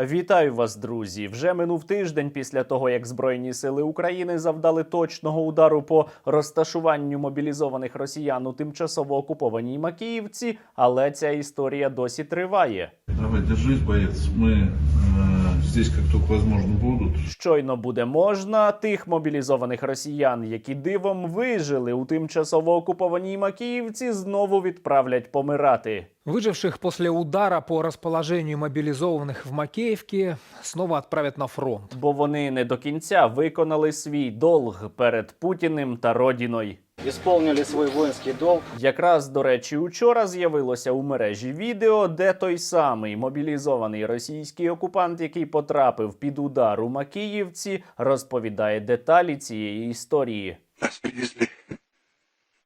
Вітаю вас, друзі! Вже минув тиждень після того, як Збройні сили України завдали точного удару по розташуванню мобілізованих росіян у тимчасово окупованій Макіївці, але ця історія досі триває. Давай, держись, боєць. Ми э, здесь как только возможно будут. Щойно буде можна тих мобілізованих росіян, які дивом вижили у тимчасово окупованій Макіївці, знову відправлять помирати. Выживших после удара по расположению мобилизованных в Макеевке снова отправят на фронт. Бо вони не до кінця виконали свій долг перед Путіним та Родіною. Исполнили свій воїнський долг. Якраз до речі, учора з'явилося у мережі відео, де той самий мобілізований російський окупант, який потрапив під удар у Макіївці, розповідає деталі цієї історії. Нас привезли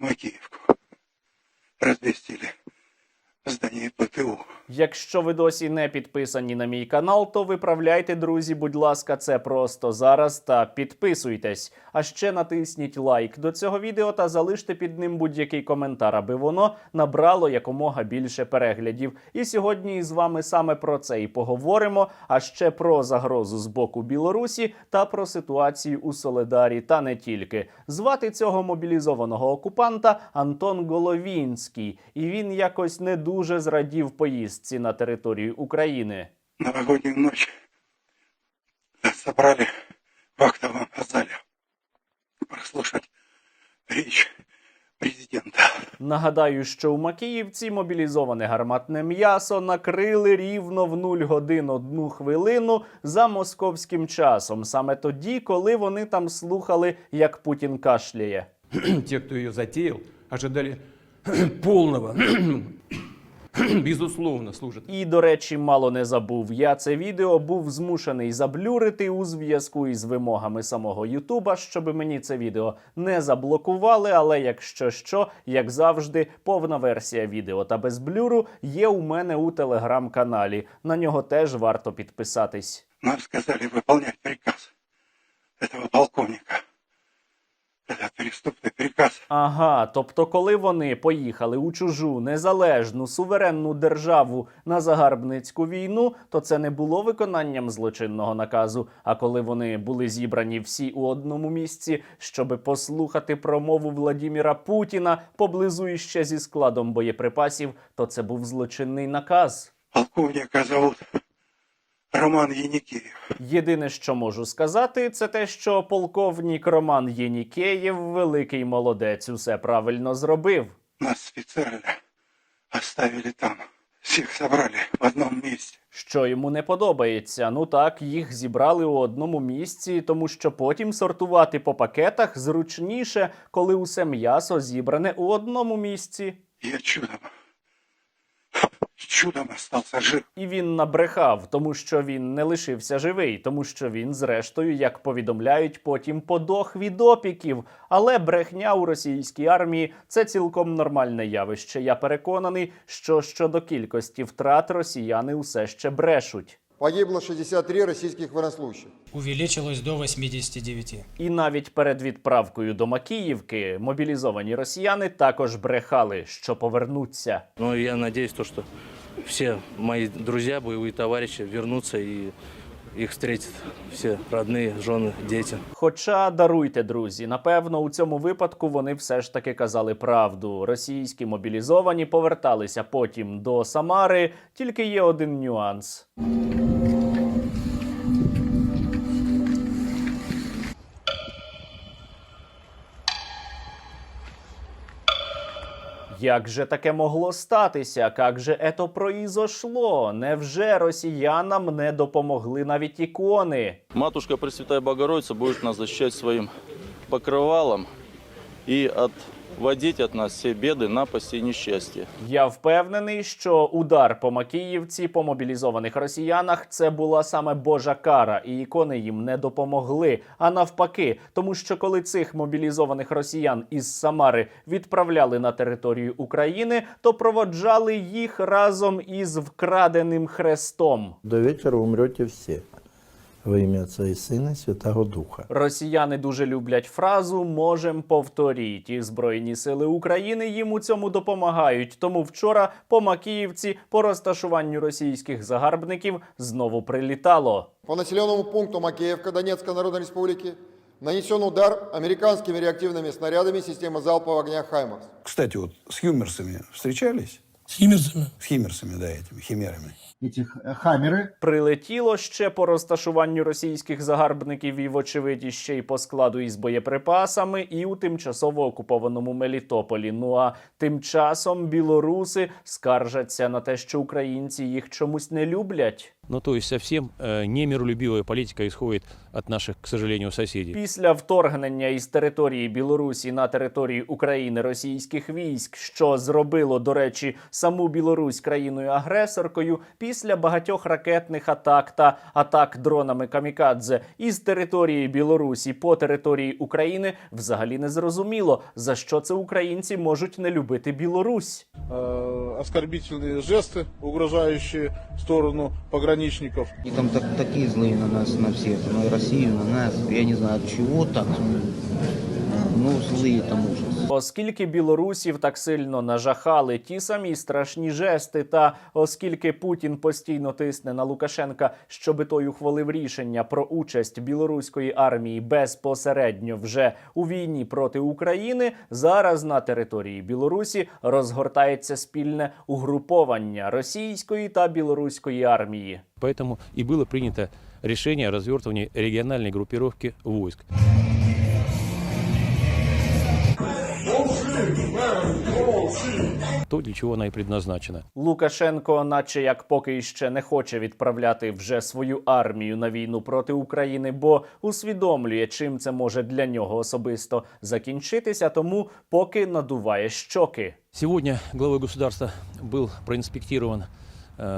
в Макіївку, Разместили в здании ПТУ. Якщо ви досі не підписані на мій канал, то виправляйте, друзі, будь ласка, це просто зараз та підписуйтесь. А ще натисніть лайк до цього відео та залиште під ним будь-який коментар, аби воно набрало якомога більше переглядів. І сьогодні з вами саме про це і поговоримо. А ще про загрозу з боку Білорусі та про ситуацію у Соледарі, та не тільки. Звати цього мобілізованого окупанта Антон Головінський, і він якось не дуже зрадів поїздці на територію України. Новогоднюю ночь собрали в актовом зале прослушать речь президента. Нагадаю, що у Макіївці мобілізоване гарматне м'ясо накрили рівно в 0 годин 1 хвилину за московським часом, саме тоді, коли вони там слухали, як Путін кашляє. те, кто ее затеял, ожидали полного, безусловно, служат І, до речі, мало не забув. Я це відео був змушений заблюрити у зв'язку із вимогами самого Ютуба, щоб мені це відео не заблокували. Але якщо що, як завжди, повна версія відео та без блюру є у мене у телеграм-каналі. На нього теж варто підписатись. Нам сказали выполнять приказ этого полковника. Это преступный приказ. Ага, тобто, коли вони поїхали у чужу незалежну суверенну державу на загарбницьку війну, то це не було виконанням злочинного наказу. А коли вони були зібрані всі у одному місці, щоби послухати промову Владіміра Путіна поблизу іще зі складом боєприпасів, то це був злочинний наказ. Полковника зовут Роман Яникеев. Єдине, що можу сказати, це те, що полковник Роман Єнікеєв, великий молодець, усе правильно зробив. Нас специально оставили там. Всех собрали в одном месте. Що йому не подобається. Ну так, їх зібрали у одному місці, тому що потім сортувати по пакетах зручніше, коли усе м'ясо зібране у одному місці. Я чудом, чудом остался жив. І він набрехав, тому що він не лишився живий, тому що він, зрештою, як повідомляють, потім подох від опіків. Але брехня у російській армії це цілком нормальне явище. Я переконаний, що щодо кількості втрат росіяни усе ще брешуть. Погибло 63 российских военнослужащих. увеличилось до 89. І навіть перед відправкою до Макіївки мобілізовані росіяни також брехали, що повернуться. Но я надеюсь, то, что все мои друзья, боевые товарищи вернутся и их встретят все родные, жены, дети. Хоча даруйте, друзі, напевно, у цьому випадку вони все ж таки казали правду. Російські мобілізовані поверталися потім до Самари, тільки є один нюанс. Як же таке могло статися? Як же ето произошло? Невже росіянам не допомогли навіть ікони? Матушка Пресвятая Богородиця буде нас защищать своим і и отводить от нас все беды, напасти и несчастья. Я впевнений, що удар по Макіївці по мобілізованих росіянах це була саме Божа кара, і ікони їм не допомогли. А навпаки, тому що коли цих мобілізованих росіян із Самари відправляли на територію України, то проводжали їх разом із вкраденим хрестом. До вечера умрете все. Во ім'я Отця і Сина і Святого Духа. Росіяни дуже люблять фразу «можем повторіть». І Збройні сили України їм у цьому допомагають. Тому вчора по Макіївці по розташуванню російських загарбників знову прилітало. По населенному пункту Макеевка Донецкой Народной Республики нанесен удар американскими реактивными снарядами системы залпового огня «Хаймарс». Кстати, вот с химмерсами встречались? С химерсами? С химмерсами, да, этими химерами. Этих э, хаммеры Прилетіло ще по розташуванню російських загарбників і, вочевидь, ще й по складу із боєприпасами, і у тимчасово окупованому Мелітополі. Ну а тим часом білоруси скаржаться на те, що українці їх чомусь не люблять. Ну, то есть совсем э, не миролюбивая политика исходит от наших, к сожалению, соседей. Після вторгнення із території Білорусі на територію України російських військ, що зробило, до речі, саму Білорусь країною агресоркою, після багатьох ракетних атак та атак дронами камікадзе із території Білорусі по території України, взагалі не зрозуміло за що це українці можуть не любити Білорусь. Оскорбительные жесты, угрожающие в сторону пограничников. И там так, такие злые на нас, на всех, на Россию, на нас. Я не знаю, от чего так. Ну, злые там ужас. Оскільки білорусів так сильно нажахали ті самі страшні жести, та оскільки Путін постійно тисне на Лукашенка, щоби той ухвалив рішення про участь білоруської армії безпосередньо вже у війні проти України, зараз на території Білорусі розгортається спільне угруповання російської та білоруської армії. Поэтому и было принято решение о развертывании региональной группировки То, для чего она и предназначена. Лукашенко, наче як поки ще не хоче відправляти вже свою армію на війну проти України, бо усвідомлює, чим це може для нього особисто закінчитися, тому поки надуває щоки. Сьогодні главою государства був проинспектирован э,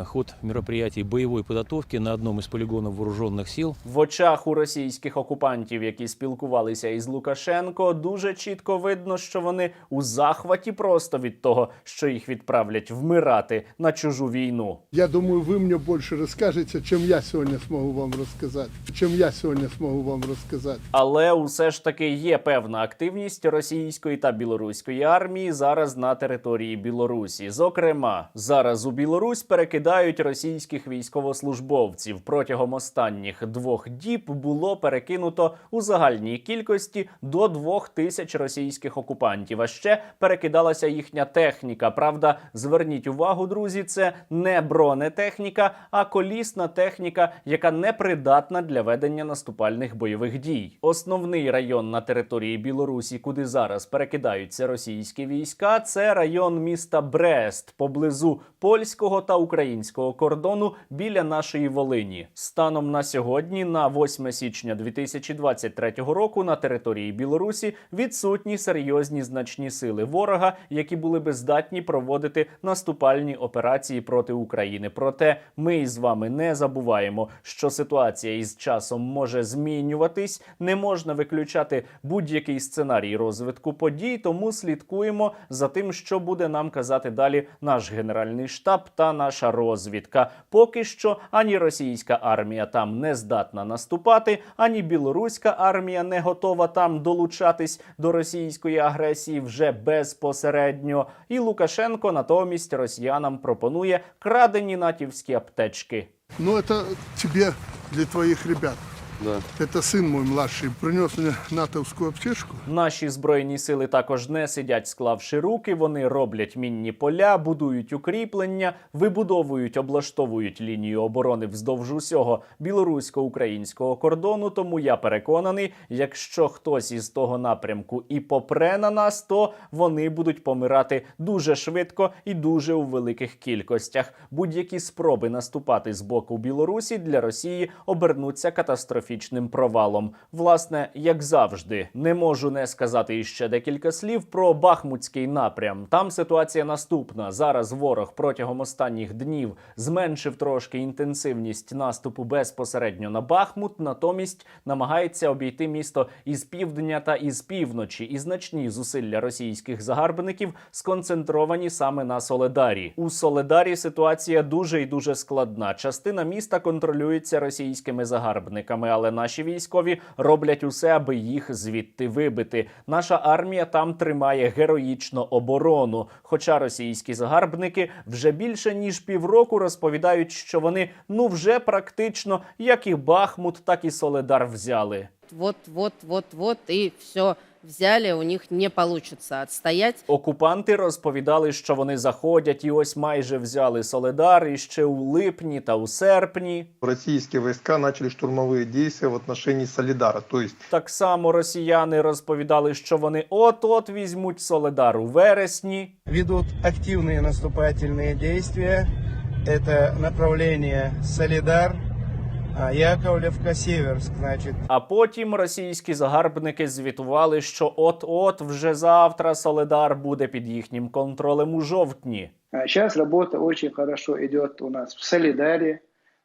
ход мероприятий боевой подготовки на одном из полигонов вооруженных сил. В очах у російських окупантів, які спілкувалися із Лукашенко, дуже чітко видно, що вони у захваті просто від того, що їх відправлять вмирати на чужу війну. Я думаю, вы мне больше расскажете, чем я сегодня смогу вам рассказать. Чем я сегодня смогу вам рассказать. Але усе ж таки є певна активність російської та білоруської армії зараз на території Білорусі. Зокрема, зараз у Білорусь перекидають російських військовослужбовців. Протягом останніх двох діб було перекинуто у загальній кількості до двох тисяч російських окупантів. А ще перекидалася їхня техніка. Правда, зверніть увагу, друзі, це не бронетехніка, а колісна техніка, яка не придатна для ведення наступальних бойових дій. Основний район на території Білорусі, куди зараз перекидаються російські війська, це район міста Брест поблизу польського та українського кордону біля нашої Волині. Станом на сьогодні, на 8 січня 2023 року, на території Білорусі відсутні серйозні значні сили ворога, які були би здатні проводити наступальні операції проти України. Проте ми із вами не забуваємо, що ситуація із часом може змінюватись. Не можна виключати будь-який сценарій розвитку подій, тому слідкуємо за тим, що буде нам казати далі наш генеральний штаб та наша розвідка. Поки що ані російська армія там не здатна наступати, ані білоруська армія не готова там долучатись до російської агресії вже безпосередньо. І Лукашенко натомість росіянам пропонує крадені натівські аптечки. Ну, це тобі для твоїх ребят. Да. Это сын мой младший принес мне натовскую аптечку. Наші збройні сили також не сидять, склавши руки. Вони роблять мінні поля, будують укріплення, вибудовують, облаштовують лінію оборони вздовж усього білорусько-українського кордону. Тому я переконаний, якщо хтось із того напрямку і попре на нас, то вони будуть помирати дуже швидко і дуже у великих кількостях. Будь-які спроби наступати з боку Білорусі для Росії обернуться катастрофічно катастрофічним провалом. Власне, як завжди, не можу не сказати іще декілька слів про Бахмутський напрям. Там ситуація наступна. Зараз ворог протягом останніх днів зменшив трошки інтенсивність наступу безпосередньо на Бахмут, натомість намагається обійти місто із півдня та із півночі, і значні зусилля російських загарбників сконцентровані саме на Соледарі. У Соледарі ситуація дуже і дуже складна. Частина міста контролюється російськими загарбниками, але наші військові роблять усе, аби їх звідти вибити. Наша армія там тримає героїчно оборону. Хоча російські загарбники вже більше ніж півроку розповідають, що вони ну вже практично як і Бахмут, так і Соледар взяли. Вот, вот, вот, вот, і все взяли, у них не получится отстоять. Окупанти розповідали, що вони заходять і ось майже взяли Соледар і ще у липні та у серпні. Российские войска начали штурмовые действия в отношении Солидара. То есть Так само росіяни розповідали, що вони от-от візьмуть Соледар у вересні. ведут активные наступательные действия. Это направление Солидар, а, Яковлевка, Северск, значит. А потім російські загарбники звітували, що от-от вже завтра Соледар буде під їхнім контролем у жовтні. Сейчас работа очень хорошо идет у нас в Солидаре.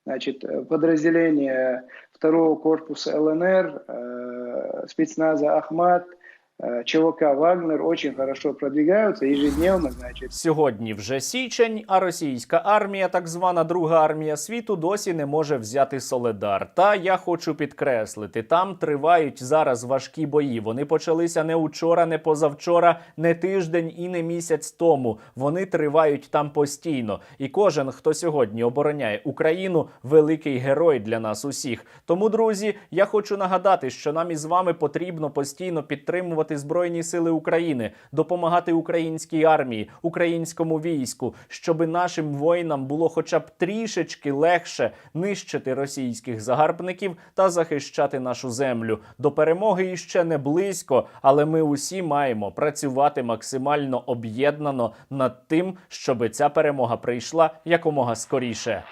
Значит, э, подразделения второго корпуса ЛНР, э, спецназа Ахмат, э, ЧВК Вагнер очень хорошо продвигаются ежедневно, значит. Сьогодні вже січень, а російська армія, так звана Друга армія світу, досі не може взяти Соледар. Та я хочу підкреслити, там тривають зараз важкі бої. Вони почалися не учора, не позавчора, не тиждень і не місяць тому. Вони тривають там постійно. І кожен, хто сьогодні обороняє Україну, великий герой для нас усіх. Тому, друзі, я хочу нагадати, що нам із вами потрібно постійно підтримувати Збройні Сили України, допомагати українській армії, українському війську, щоб нашим воїнам було хоча б трішечки легше нищити російських загарбників та захищати нашу землю. До перемоги іще не близько, але ми усі маємо працювати максимально об'єднано над тим, щоб ця перемога прийшла якомога скоріше.